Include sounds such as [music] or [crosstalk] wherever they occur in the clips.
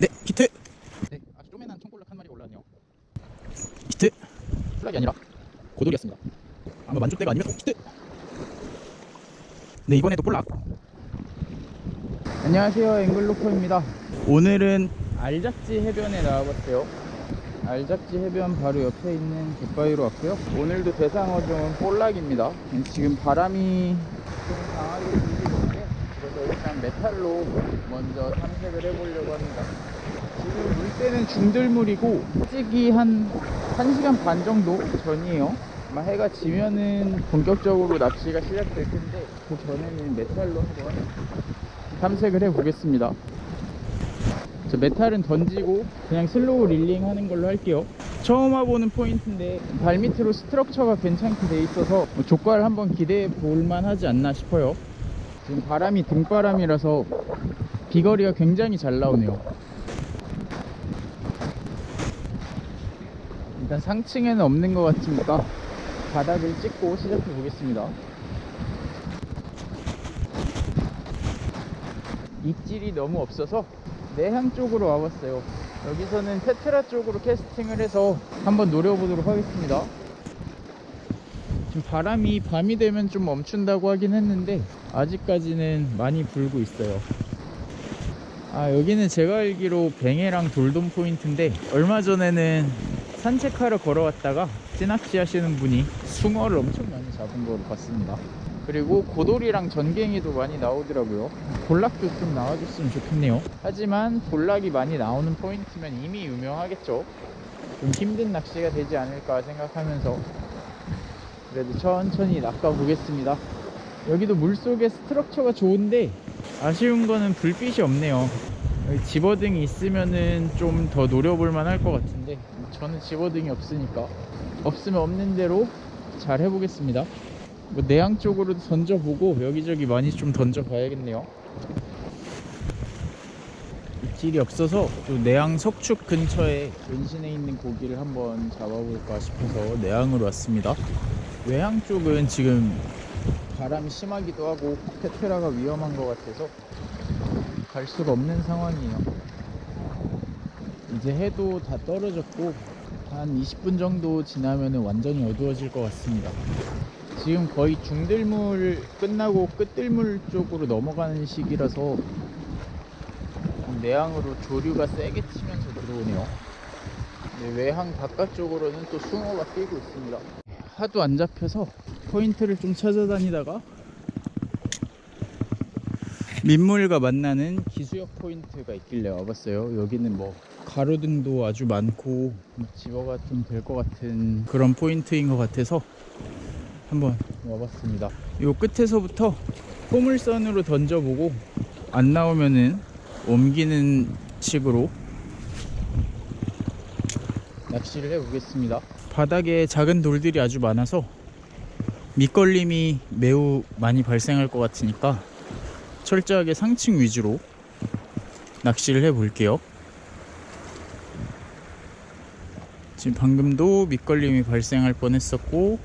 네, 히트. 네, 아주 쪼매난 총볼락 한 마리가 올라왔네요. 히트. 볼락이 아니라 고돌이었습니다. 아마 만족대가 아니면 히트. 네, 이번에도 볼락. 안녕하세요, 앵글로커입니다. 오늘은 알작지 해변에 나와봤어요. 알작지 해변 바로 옆에 있는 갯바위로 왔고요. 오늘도 대상어종은 볼락입니다. 지금 바람이 좀 강하게 불고 있는데 그래서 일단 메탈로 먼저 탐색을 해보려고 합니다. 지금 물때는 중들물이고 솔직히 한 1시간 반 정도 전이에요. 아마 해가 지면은 본격적으로 낚시가 시작될 텐데 그 전에는 메탈로 한번 탐색을 해보겠습니다. 저 메탈은 던지고 그냥 슬로우 릴링 하는 걸로 할게요. 처음 와보는 포인트인데 발밑으로 스트럭처가 괜찮게 돼 있어서 뭐 족발 한번 기대해 볼만 하지 않나 싶어요. 지금 바람이 등바람이라서 비거리가 굉장히 잘 나오네요. 일단 상층에는 없는 것 같으니까 바닥을 찍고 시작해 보겠습니다. 입질이 너무 없어서 내향 쪽으로 와봤어요. 여기서는 테트라 쪽으로 캐스팅을 해서 한번 노려보도록 하겠습니다. 지금 바람이 밤이 되면 좀 멈춘다고 하긴 했는데 아직까지는 많이 불고 있어요. 아 여기는 제가 알기로 뱅해랑 돌돔 포인트인데 얼마 전에는 산책하러 걸어왔다가 찌낚시 하시는 분이 숭어를 엄청 많이 잡은 거로 봤습니다. 그리고 고돌이랑 전갱이도 많이 나오더라고요. 볼락도 좀 나와줬으면 좋겠네요. 하지만 볼락이 많이 나오는 포인트면 이미 유명하겠죠. 좀 힘든 낚시가 되지 않을까 생각하면서 그래도 천천히 낚아 보겠습니다. 여기도 물속에 스트럭처가 좋은데 아쉬운 거는 불빛이 없네요. 집어등이 있으면은 좀 더 노려볼 만할 것 같은데 저는 집어등이 없으니까 없으면 없는 대로 잘 해보겠습니다. 뭐 내양 쪽으로도 던져보고 여기저기 많이 좀 던져봐야겠네요. 입질이 없어서 또 내양 석축 근처에 근신에 있는 고기를 한번 잡아볼까 싶어서 내양으로 왔습니다. 외양 쪽은 지금 바람이 심하기도 하고 테트라가 위험한 것 같아서 갈 수가 없는 상황이에요. 이제 해도 다 떨어졌고 한 20분 정도 지나면 완전히 어두워질 것 같습니다. 지금 거의 중들물 끝나고 끝들물 쪽으로 넘어가는 시기라서 내항으로 조류가 세게 치면서 들어오네요. 네, 외항 바깥쪽으로는 또 숭어가 뛰고 있습니다. 하도 안 잡혀서 포인트를 좀 찾아다니다가 민물과 만나는 기수역 포인트가 있길래 와봤어요. 여기는 뭐 가로등도 아주 많고 뭐 집어가 좀 될 것 같은 그런 포인트인 것 같아서 한번 와봤습니다. 요 끝에서부터 포물선으로 던져보고 안 나오면은 옮기는 식으로 낚시를 해보겠습니다. 바닥에 작은 돌들이 아주 많아서 밑걸림이 매우 많이 발생할 것 같으니까 철저하게 상층 위주로 낚시를 해 볼게요. 지금 방금도 밑걸림이 발생할 뻔했었고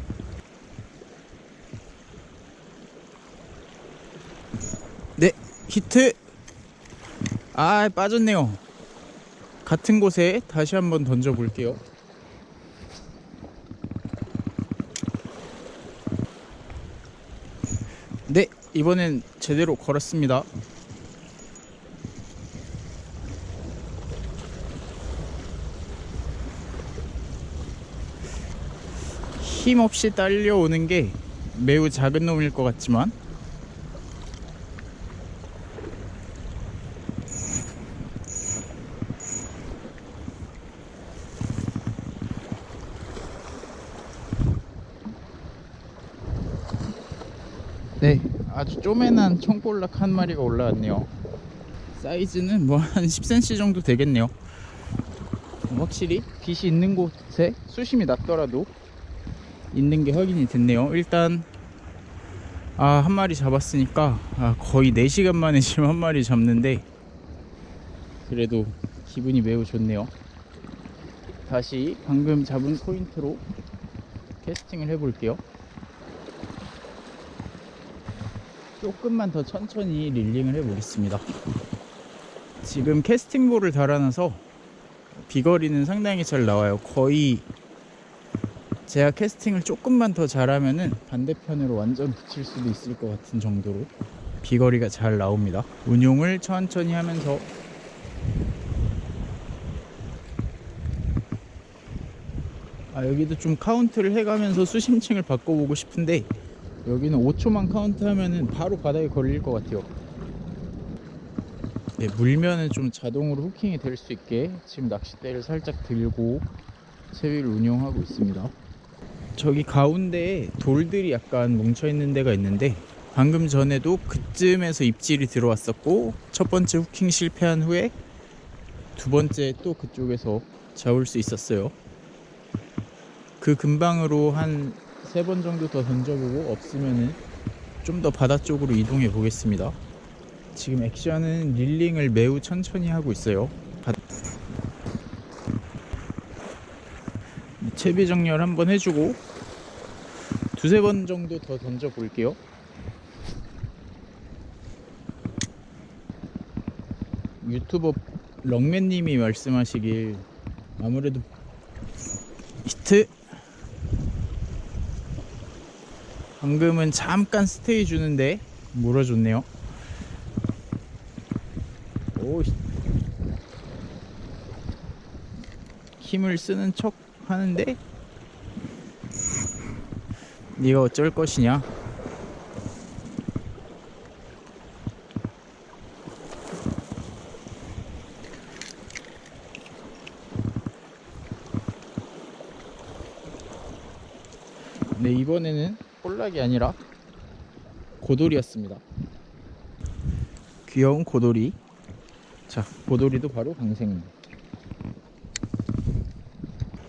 네 히트! 아 빠졌네요. 같은 곳에 다시 한번 던져 볼게요. 네 이번엔 제대로 걸었습니다. 힘없이 딸려오는 게 매우 작은 놈일 것 같지만 네, 아주 쪼매난 청볼락 한 마리가 올라왔네요. 사이즈는 뭐 한 10cm 정도 되겠네요. 확실히 빛이 있는 곳에 수심이 낮더라도 있는 게 확인이 됐네요. 일단 아, 한 마리 잡았으니까 아, 거의 4시간 만에 지금 한 마리 잡는데 그래도 기분이 매우 좋네요. 다시 방금 잡은 포인트로 캐스팅을 해볼게요. 조금만 더 천천히 릴링을 해보겠습니다. 지금 캐스팅볼을 달아놔서 비거리는 상당히 잘 나와요. 거의 제가 캐스팅을 조금만 더 잘하면은 반대편으로 완전 붙일 수도 있을 것 같은 정도로 비거리가 잘 나옵니다. 운용을 천천히 하면서 아 여기도 좀 카운트를 해가면서 수심층을 바꿔보고 싶은데 여기는 5초만 카운트하면은 바로 바닥에 걸릴 것 같아요. 네, 물면은 좀 자동으로 후킹이 될 수 있게 지금 낚싯대를 살짝 들고 채비를 운용하고 있습니다. 저기 가운데에 돌들이 약간 뭉쳐 있는 데가 있는데 방금 전에도 그쯤에서 입질이 들어왔었고 첫 번째 후킹 실패한 후에 두 번째 또 그쪽에서 잡을 수 있었어요. 그 근방으로 한 세 번 정도 더 던져보고 없으면은 좀 더 바다 쪽으로 이동해 보겠습니다. 지금 액션은 릴링을 매우 천천히 하고 있어요. 바- 채비 정렬 한번 해주고 두세 번 정도 더 던져 볼게요. 유튜버 럭맨님이 말씀하시길 아무래도 히트 방금은 잠깐 스테이 주는데 물어줬네요. 오 씨. 힘을 쓰는 척 하는데 네가 어쩔 것이냐 네 이번에는 볼락이 아니라 고돌이었습니다. 귀여운 고돌이. 자 고돌이도 바로 방생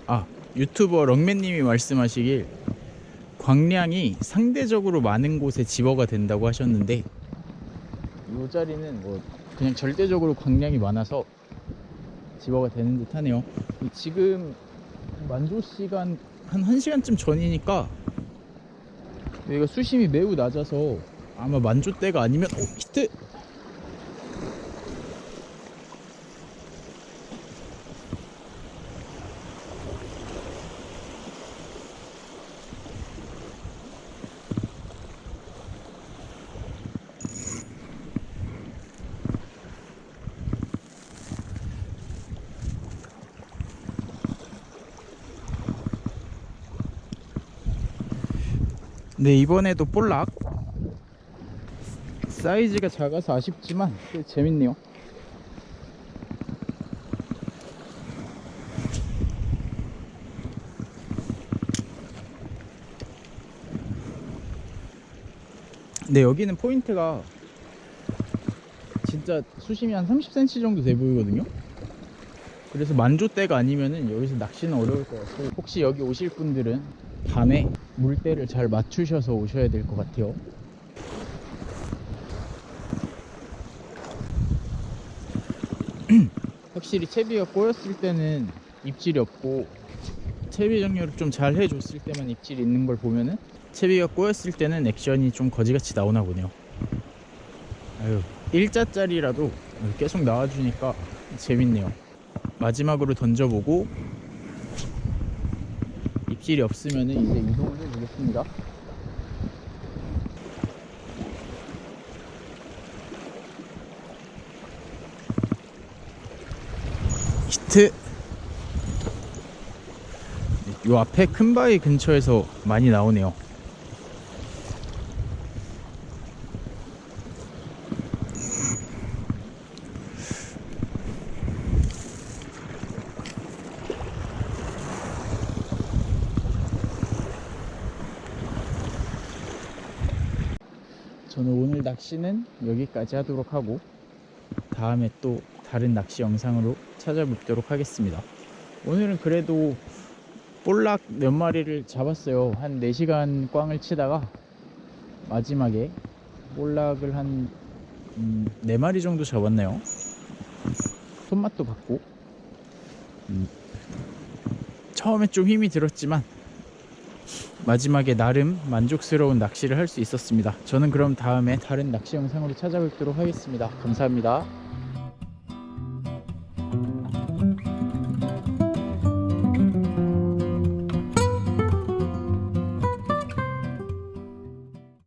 아 유튜버 럭맨님이 말씀하시길 광량이 상대적으로 많은 곳에 집어가 된다고 하셨는데 이 자리는 뭐 그냥 절대적으로 광량이 많아서 집어가 되는 듯 하네요. 지금 만조 시간 한 1시간쯤 전이니까 여기가 수심이 매우 낮아서 아마 만조 때가 아니면 오 히트 네 이번에도 볼락. 사이즈가 작아서 아쉽지만 꽤 재밌네요. 네 여기는 포인트가 진짜 수심이 한 30cm 정도 돼 보이거든요 그래서 만조대가 아니면은 여기서 낚시는 어려울 것 같아요. 혹시 여기 오실 분들은 밤에 물때를 잘 맞추셔서 오셔야 될 것 같아요. [clears throat] 확실히 채비가 꼬였을 때는 입질이 없고 채비 정렬을 좀 잘 해줬을 때만 입질이 있는 걸 보면은 채비가 꼬였을 때는 액션이 좀 거지같이 나오나 보네요. 아유 일자짜리라도 계속 나와주니까 재밌네요 마지막으로 던져보고 입질이 없으면 이제 이동을 해보겠습니다. 히트! 요 앞에 큰 바위 근처에서 많이 나오네요 저는 오늘 낚시는 여기까지 하도록 하고 다음에 또 다른 낚시 영상으로 찾아뵙도록 하겠습니다. 오늘은 그래도 볼락 몇 마리를 잡았어요. 한 4시간 꽝을 치다가 마지막에 볼락을 한 음, 4마리 정도 잡았나요? 손맛도 봤고 음, 처음에 좀 힘이 들었지만 마지막에 나름 만족스러운 낚시를 할 수 있었습니다. 저는 그럼 다음에 다른 낚시 영상으로 찾아뵙도록 하겠습니다. 감사합니다.